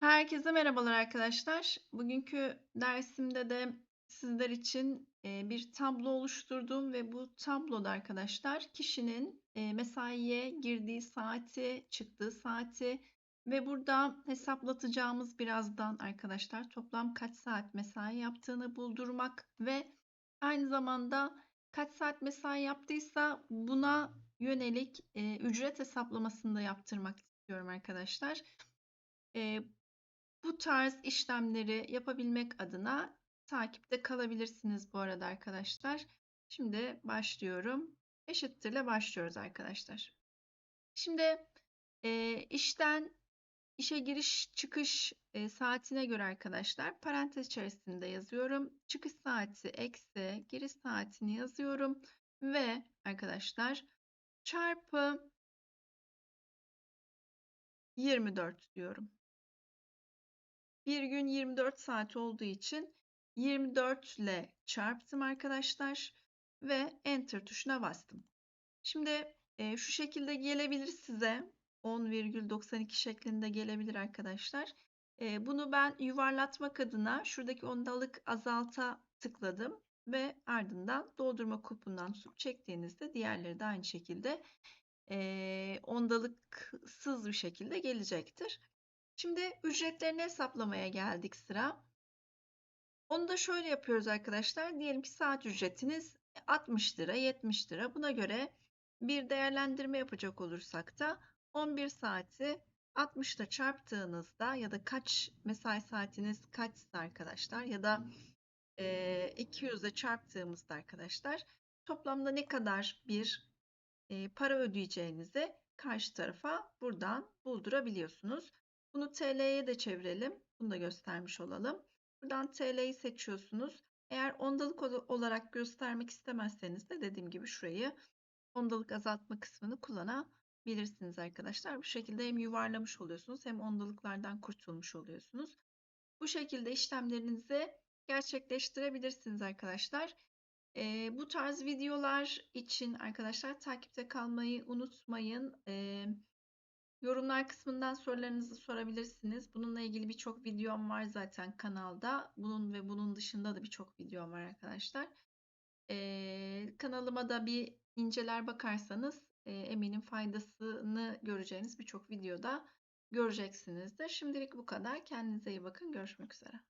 Herkese merhabalar arkadaşlar. Bugünkü dersimde de sizler için bir tablo oluşturdum ve bu tabloda arkadaşlar kişinin mesaiye girdiği saati, çıktığı saati ve burada hesaplatacağımız birazdan arkadaşlar toplam kaç saat mesai yaptığını buldurmak ve aynı zamanda kaç saat mesai yaptıysa buna yönelik ücret hesaplamasını da yaptırmak istiyorum arkadaşlar. Bu tarz işlemleri yapabilmek adına takipte kalabilirsiniz bu arada arkadaşlar. Şimdi başlıyorum. Eşittirle başlıyoruz arkadaşlar. Şimdi e, işten işe giriş çıkış e, saatine göre arkadaşlar parantez içerisinde yazıyorum. Çıkış saati eksi giriş saatini yazıyorum ve arkadaşlar çarpı 24 diyorum. Bir gün 24 saat olduğu için 24 ile çarptım arkadaşlar ve enter tuşuna bastım. Şimdi e, şu şekilde gelebilir size 10,92 şeklinde gelebilir arkadaşlar. E, bunu ben yuvarlatmak adına şuradaki ondalık azalta tıkladım ve ardından doldurma kupundan tutup çektiğinizde diğerleri de aynı şekilde e, ondalıksız bir şekilde gelecektir. Şimdi ücretlerini hesaplamaya geldik sıra. Onu da şöyle yapıyoruz arkadaşlar. Diyelim ki saat ücretiniz 60 lira, 70 lira. Buna göre bir değerlendirme yapacak olursak da 11 saati 60 ile çarptığınızda ya da kaç mesai saatiniz kaçsa arkadaşlar ya da e, 200 ile çarptığımızda arkadaşlar toplamda ne kadar bir e, para ödeyeceğinizi karşı tarafa buradan buldurabiliyorsunuz. Bunu TL'ye de çevirelim. Bunu da göstermiş olalım. Buradan TL'yi seçiyorsunuz. Eğer ondalık olarak göstermek istemezseniz de dediğim gibi şurayı ondalık azaltma kısmını kullanabilirsiniz arkadaşlar. Bu şekilde hem yuvarlamış oluyorsunuz hem ondalıklardan kurtulmuş oluyorsunuz. Bu şekilde işlemlerinizi gerçekleştirebilirsiniz arkadaşlar. Ee, bu tarz videolar için arkadaşlar takipte kalmayı unutmayın. Ee, Yorumlar kısmından sorularınızı sorabilirsiniz. Bununla ilgili birçok videom var zaten kanalda. Bunun ve bunun dışında da birçok videom var arkadaşlar. Ee, kanalıma da bir inceler bakarsanız e, eminim faydasını göreceğiniz birçok videoda göreceksinizdir. Şimdilik bu kadar. Kendinize iyi bakın. Görüşmek üzere.